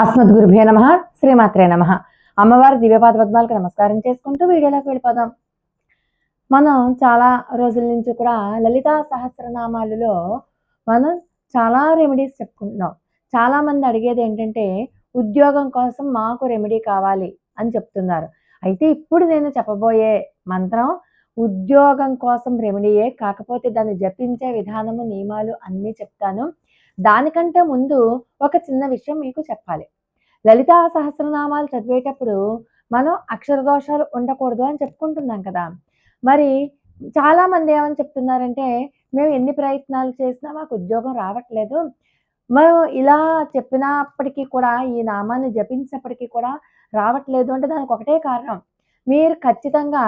అస్మద్ గురుభ్యో నమ శ్రీమాత్రే నమ. అమ్మవారి దివ్యపాద పద్మాలకు నమస్కారం చేసుకుంటూ వీడియోలోకి వెళ్ళిపోదాం. మనం చాలా రోజుల నుంచి కూడా లలితా సహస్రనామాలలో మనం చాలా రెమెడీస్ చెప్పుకుంటున్నాం. చాలా మంది అడిగేది ఏంటంటే ఉద్యోగం కోసం మాకు రెమెడీ కావాలి అని చెప్తున్నారు. అయితే ఇప్పుడు నేను చెప్పబోయే మంత్రం ఉద్యోగం కోసం రెమెడీయే కాకపోతే దాన్ని జపించే విధానము నియమాలు అన్నీ చెప్తాను. దానికంటే ముందు ఒక చిన్న విషయం మీకు చెప్పాలి. లలితా సహస్రనామాలు చదివేటప్పుడు మనం అక్షర దోషాలు ఉండకూడదు అని చెప్పుకుంటున్నాం కదా. మరి చాలా మంది ఏమని చెప్తున్నారంటే మేము ఎన్ని ప్రయత్నాలు చేసినా మాకు ఉద్యోగం రావట్లేదు. మనం ఇలా చెప్పినప్పటికీ కూడా ఈ నామాన్ని జపించినప్పటికీ కూడా రావట్లేదు అంటే దానికి ఒకటే కారణం. మీరు ఖచ్చితంగా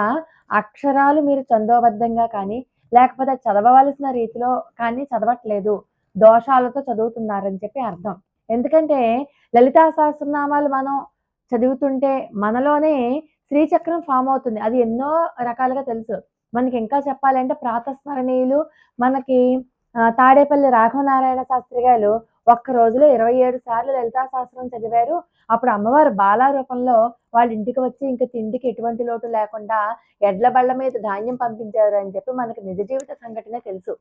అక్షరాలు మీరు చందోబద్ధంగా కానీ లేకపోతే చదవవలసిన రీతిలో కానీ చదవట్లేదు. దోషాలతో చదువుతున్నారని చెప్పి అర్థం. ఎందుకంటే లలితా సహస్రనామాలు మనం చదువుతుంటే మనలోనే శ్రీచక్రం ఫామ్ అవుతుంది. అది ఎన్నో రకాలుగా తెలుసు. మనకి ఇంకా చెప్పాలంటే ప్రాతస్మరణీయులు మనకి తాడేపల్లి రాఘవనారాయణ శాస్త్రి గారు ఒక్క రోజులో ఇరవై ఏడు సార్లు లలితా శాస్త్రం చదివారు. అప్పుడు అమ్మవారు బాలా రూపంలో వాళ్ళ ఇంటికి వచ్చి ఇంకా తిండికి ఎటువంటి లోటు లేకుండా ఎడ్ల బళ్ళ మీద ధాన్యం పంపించారు అని చెప్పి మనకి నిజ జీవిత సంఘటన తెలుసు.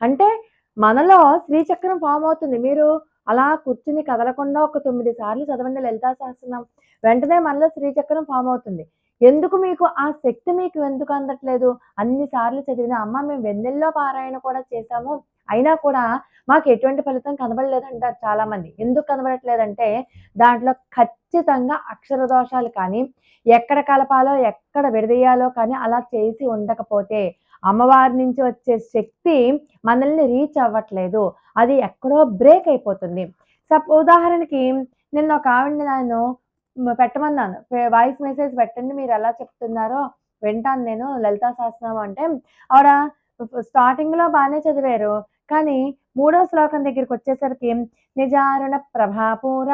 అంటే మనలో శ్రీచక్రం ఫామ్ అవుతుంది. మీరు అలా కూర్చుని కదలకుండా ఒక తొమ్మిది సార్లు చదవండి లలితా సహస్రనామం. వెంటనే మనలో శ్రీచక్రం ఫామ్ అవుతుంది. ఎందుకు మీకు ఆ శక్తి మీకు ఎందుకు అందట్లేదు? అన్ని సార్లు చదివిన అమ్మ మేము వెన్నెల్లో పారాయణ కూడా చేశాము. అయినా కూడా మాకు ఎటువంటి ఫలితం కనబడలేదంటారు చాలా మంది ఎందుకు కనబడట్లేదంటే దాంట్లో ఖచ్చితంగా అక్షర దోషాలు కానీ ఎక్కడ కలపాలో ఎక్కడ విడదీయాలో కానీ అలా చేసి ఉండకపోతే అమ్మవారి నుంచి వచ్చే శక్తి మనల్ని రీచ్ అవ్వట్లేదు. అది ఎక్కడో బ్రేక్ అయిపోతుంది. సప్ ఉదాహరణకి నిన్న ఒక ఆవిడని నేను పెట్టమన్నాను. వాయిస్ మెసేజ్ పెట్టండి మీరు ఎలా చెప్తున్నారో వింటాను నేను లలితా శాస్త్రం అంటే. ఆవిడ స్టార్టింగ్లో బాగానే చదివారు కానీ మూడో శ్లోకం దగ్గరికి వచ్చేసరికి నిజారుణ ప్రభాపూర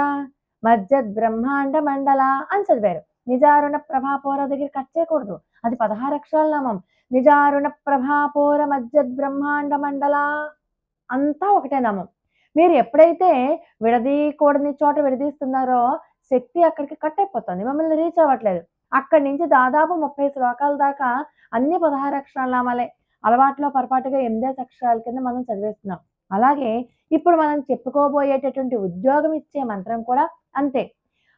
మజ్జద్ బ్రహ్మాండ మండల అని చదివారు. నిజారుణ ప్రభాపూర దగ్గర కట్ చేయకూడదు. అది పదహారు అక్షరాల నామం. నిజారుణ ప్రభాపోర మజ్జద్ బ్రహ్మాండ మండల అంతా ఒకటే నామం. మీరు ఎప్పుడైతే విడదీయకూడని చోట విడదీస్తున్నారో శక్తి అక్కడికి కట్ అయిపోతుంది మిమ్మల్ని రీచ్ అవ్వట్లేదు. అక్కడి నుంచి దాదాపు ముప్పై శ్లోకాల దాకా అన్ని పదహారు అక్షరాల నామాలే. అలవాట్లో పొరపాటుగా ఎనిమిదేసి అక్షరాల కింద మనం చదివేస్తున్నాం. అలాగే ఇప్పుడు మనం చెప్పుకోబోయేటటువంటి ఉద్యోగం ఇచ్చే మంత్రం కూడా అంతే.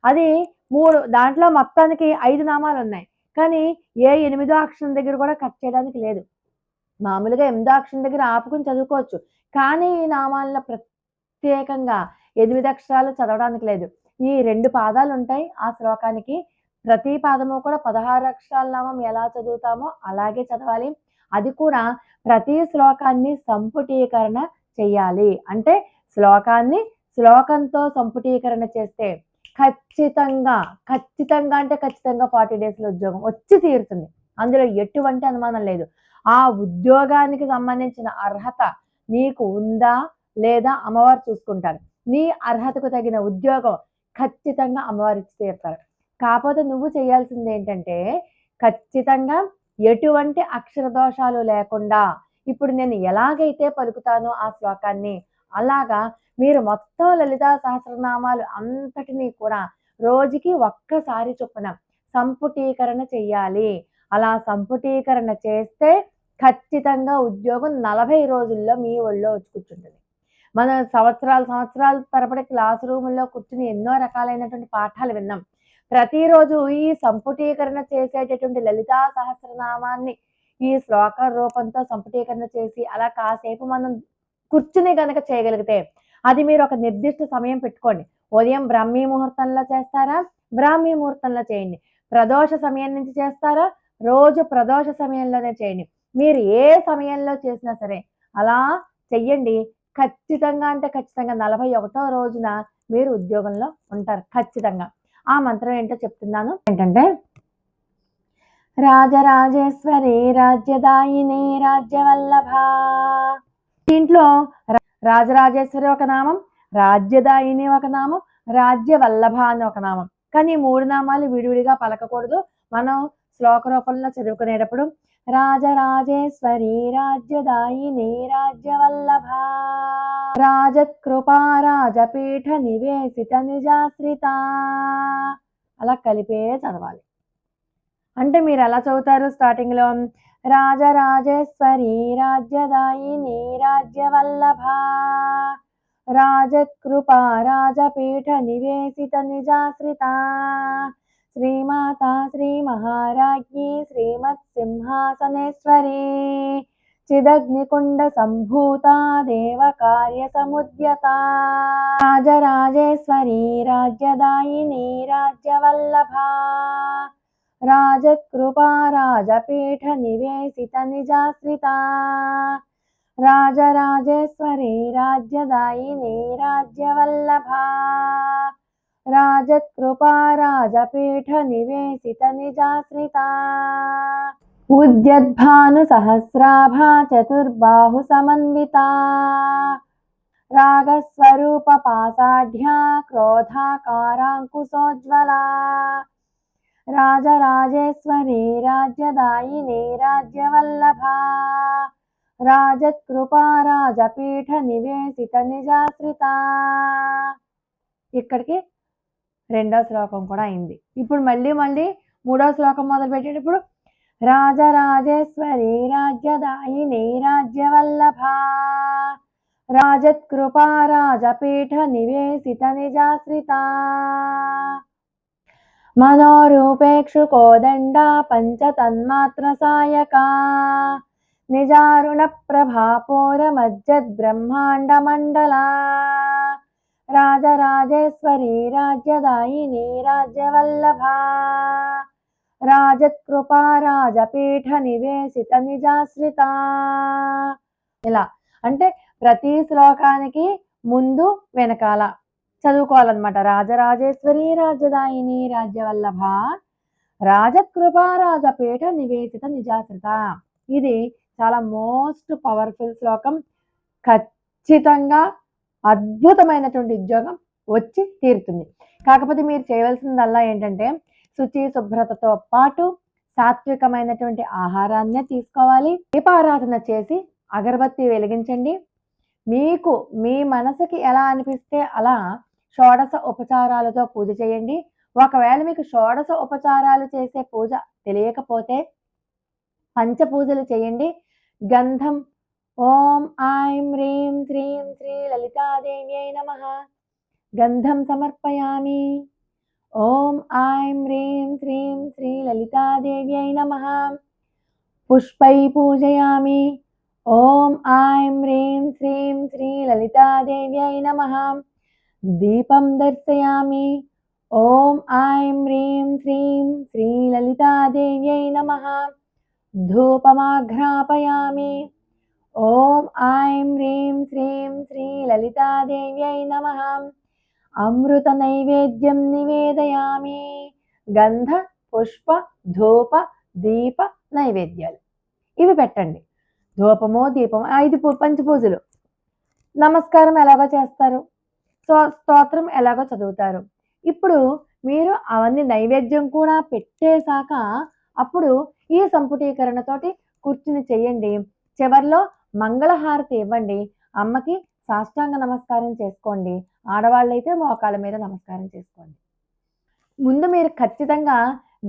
అది మూడు దాంట్లో మొత్తానికి ఐదు నామాలు ఉన్నాయి. కానీ ఏ ఎనిమిదో అక్షరం దగ్గర కూడా కట్ చేయడానికి లేదు. మామూలుగా ఎనిమిదో అక్షరం దగ్గర ఆపుకుని చదువుకోవచ్చు. కానీ ఈ నామాల్లో ప్రత్యేకంగా ఎనిమిది అక్షరాలు చదవడానికి లేదు. ఈ రెండు పాదాలు ఉంటాయి. ఆ శ్లోకానికి ప్రతి పాదము కూడా పదహారు అక్షరాల నామం ఎలా చదువుతామో అలాగే చదవాలి. అది కూడా ప్రతి శ్లోకాన్ని సంపుటీకరణ చెయ్యాలి అంటే శ్లోకాన్ని శ్లోకంతో సంపుటీకరణ చేస్తే ఖచ్చితంగా ఖచ్చితంగా అంటే ఖచ్చితంగా ఫార్టీ డేస్లో ఉద్యోగం వచ్చి తీరుతుంది. అందులో ఎటువంటి అనుమానం లేదు. ఆ ఉద్యోగానికి సంబంధించిన అర్హత నీకు ఉందా లేదా అమ్మవారు చూసుకుంటారు. నీ అర్హతకు తగిన ఉద్యోగం ఖచ్చితంగా అమ్మవారు ఇచ్చి తీరుతారు. కాకపోతే నువ్వు చేయాల్సింది ఏంటంటే ఖచ్చితంగా ఎటువంటి అక్షర దోషాలు లేకుండా ఇప్పుడు నేను ఎలాగైతే పలుకుతానో ఆ శ్లోకాన్ని అలాగా మీరు మొత్తం లలితా సహస్రనామాలు అంతటినీ కూడా రోజుకి ఒక్కసారి చొప్పున సంపుటీకరణ చెయ్యాలి. అలా సంపుటీకరణ చేస్తే ఖచ్చితంగా ఉద్యోగం నలభై రోజుల్లో మీ ఒళ్ళో వచ్చి కూర్చుంటుంది. మన సంవత్సరాలు సంవత్సరాల తరబడి క్లాస్ రూముల్లో కూర్చుని ఎన్నో రకాలైనటువంటి పాఠాలు విన్నాం. ప్రతిరోజు ఈ సంపుటీకరణ చేసేటటువంటి లలితా సహస్రనామాన్ని ఈ శ్లోక రూపంతో సంపుటీకరణ చేసి అలా కాసేపు మనం కూర్చుని కనుక చేయగలిగితే అది మీరు ఒక నిర్దిష్ట సమయం పెట్టుకోండి. ఉదయం బ్రాహ్మీ ముహూర్తంలో చేస్తారా? బ్రాహ్మీ ముహూర్తంలో చేయండి. ప్రదోష సమయం నుంచి చేస్తారా? రోజు ప్రదోష సమయంలోనే చేయండి. మీరు ఏ సమయంలో చేసినా సరే అలా చెయ్యండి. ఖచ్చితంగా అంటే ఖచ్చితంగా నలభై ఒకటో రోజున మీరు ఉద్యోగంలో ఉంటారు. ఖచ్చితంగా. ఆ మంత్రం ఏంటో చెప్తున్నాను. ఏంటంటే రాజరాజేశ్వరి రాజ్యదాయిని రాజ్యవల్లభ. దీంట్లో రాజరాజేశ్వరి ఒక నామం రాజ్యదాయిని ఒక నామం రాజ్యవల్లభ అని ఒక నామం. కానీ మూడు నామాలు విడివిడిగా పలకకూడదు. మనం శ్లోక రూపంలో చదువుకునేటప్పుడు రాజరాజేశ్వరి రాజ్యదాయిని రాజ్యవల్లభ రాజకృపా రాజపీఠ నివేశిత నిజాశ్రిత అలా కలిపే చదవాలి. అంటే మీరు ఎలా చదువుతారు స్టార్టింగ్లో రాజరాజేశ్వరీ రాజ్యదాయిని రాజ్యవల్లభ. రాజకృపా రాజపీఠ నివేశిత నిజాశ్రిత. శ్రీమాత శ్రీ మహారాజ్ఞి శ్రీమత్ సింహాసనేశ్వరీ చిదగ్నికుండ సంభూత దేవ కార్య సముద్యత. రాజరాజేశ్వరీ రాజ్యదాయిని రాజ్యవల్లభ. రాజకృపా రాజపీఠ నివేశిత నిజాశ్రిత రాజరాజేశ్వరి రాజ్యదాయిని రాజ్యవల్లభ రాజకృపా రాజపీఠ నివేశిత నిజాశ్రిత రాజరాజేశ్వరి రాజ్యదాయిని రాజ్యవల్లభా. రాజకృపా రాజపీఠ నివేశిత నిజాశ్రిత. ఇక్కడికి రెండో శ్లోకం కూడా అయింది. ఇప్పుడు మళ్ళీ మళ్ళీ మూడో శ్లోకం మొదలుపెట్టేటప్పుడు రాజరాజేశ్వరి రాజ్యదాయిని రాజ్యవల్లభ. రాజకృపా రాజపీఠ నివేశిత నిజాశ్రిత. మనోరూపేక్షు కోదండ పంచ తన్మాత్ర సాయకా నిజారుణ ప్రభాపూర మజ్జద్ బ్రహ్మాండ మండల రాజరాజేశ్వరి రాజ్యదాయిని రాజ్యవల్లభ రాజకృపా రాజపీఠ నివేశిత నిజాశ్రిత ఇలా. అంటే ప్రతి శ్లోకానికి ముందు వెనకాల చదువుకోవాలన్నమాట. రాజరాజేశ్వరి రాజదాయిని రాజ్యవల్లభ రాజకృపా రాజపీఠ నివేశిత నిజాశ్రిత. ఇది చాలా మోస్ట్ పవర్ఫుల్ శ్లోకం. ఖచ్చితంగా అద్భుతమైనటువంటి ఉద్యోగం వచ్చి తీరుతుంది. కాకపోతే మీరు చేయవలసిందల్లా ఏంటంటే శుచి శుభ్రతతో పాటు సాత్వికమైనటువంటి ఆహారాన్నే తీసుకోవాలి. దీపారాధన చేసి అగరబత్తి వెలిగించండి. మీకు మీ మనసుకి ఎలా అనిపిస్తే అలా షోడశ ఉపచారాలతో పూజ చేయండి. ఒకవేళ మీకు షోడశ ఉపచారాలు చేసే పూజ తెలియకపోతే పంచపూజలు చేయండి. గంధం ఓం ఐం హ్రీం శ్రీం శ్రీ లలితాదేవ్యై నమ. గంధం సమర్పయామి. ఓం ఐం హ్రీం శ్రీం శ్రీ లలితాదేవ్యై నమ. పుష్పై పూజయామి. ఓం ఐం హ్రీం శ్రీం శ్రీ లలితాదేవ్యై నమ. దీపం దర్శయామి. ఓం ఐం హ్రీం శ్రీం శ్రీలలితాదేవ్యై నమ. ధూపమాఘ్రాపయామి. ఓం ఐం హ్రీం శ్రీం శ్రీలలితాదేవ్యై నమ. అమృత నైవేద్యం నివేదయామి. గంధ పుష్ప ధూప దీప నైవేద్యాలు. ఇవి పెట్టండి. ధూపమో దీపమో ఐదు పూ పంచపూజలు. నమస్కారం ఎలాగో చేస్తారు? స్తోత్రం ఎలాగో చదువుతారు. ఇప్పుడు మీరు అవన్నీ నైవేద్యం కూడా పెట్టేశాక అప్పుడు ఈ సంపుటీకరణతోటి కూర్చుని చేయండి. చివర్లో మంగళహారతి ఇవ్వండి. అమ్మకి సాష్టాంగ నమస్కారం చేసుకోండి. ఆడవాళ్ళైతే మోకాళ్ళ మీద నమస్కారం చేసుకోండి. ముందు మీరు ఖచ్చితంగా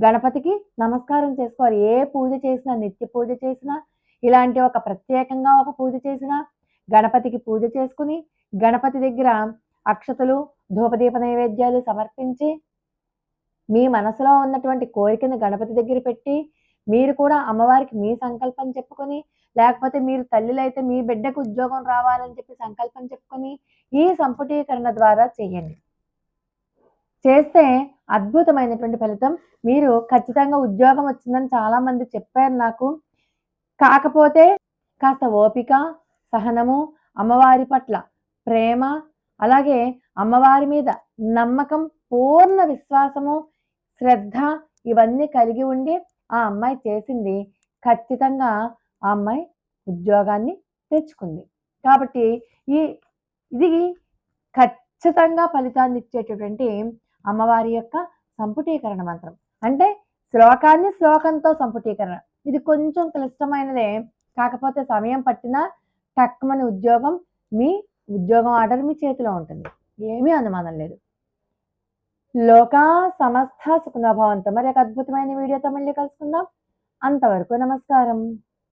గణపతికి నమస్కారం చేసుకోవాలి. ఏ పూజ చేసినా నిత్య పూజ చేసినా ఇలాంటి ఒక ప్రత్యేకంగా ఒక పూజ చేసినా గణపతికి పూజ చేసుకుని గణపతి దగ్గర అక్షతలు ధూపదీప నైవేద్యాలు సమర్పించి మీ మనసులో ఉన్నటువంటి కోరికను గణపతి దగ్గర పెట్టి మీరు కూడా అమ్మవారికి మీ సంకల్పం చెప్పుకొని లేకపోతే మీరు తల్లులైతే మీ బిడ్డకు ఉద్యోగం రావాలని చెప్పి సంకల్పం చెప్పుకొని ఈ సంపుటీకరణ ద్వారా చేయండి. చేస్తే అద్భుతమైనటువంటి ఫలితం. మీరు ఖచ్చితంగా ఉద్యోగం వచ్చిందని చాలామంది చెప్పారు నాకు. కాకపోతే కాస్త ఓపిక సహనము అమ్మవారి పట్ల ప్రేమ అలాగే అమ్మవారి మీద నమ్మకం పూర్ణ విశ్వాసము శ్రద్ధ ఇవన్నీ కలిగి ఉండి ఆ అమ్మాయి చేసింది ఖచ్చితంగా ఆ అమ్మాయి ఉద్యోగాన్ని తెచ్చుకుంది. కాబట్టి ఈ ఇది ఖచ్చితంగా ఫలితాన్ని ఇచ్చేటటువంటి అమ్మవారి యొక్క సంపుటీకరణ మంత్రం. అంటే శ్లోకాన్ని శ్లోకంతో సంపుటీకరణ. ఇది కొంచెం క్లిష్టమైనదే. కాకపోతే సమయం పట్టినా టక్మని ఉద్యోగం మీ ఉద్యోగం ఆర్డర్ మీ చేతిలో ఉంటుంది. ఏమీ అనుమానం లేదు. లోకా సమస్త సుఖనభావంతో మరి ఒక అద్భుతమైన వీడియోతో మళ్ళీ కలుసుకుందాం. అంతవరకు నమస్కారం.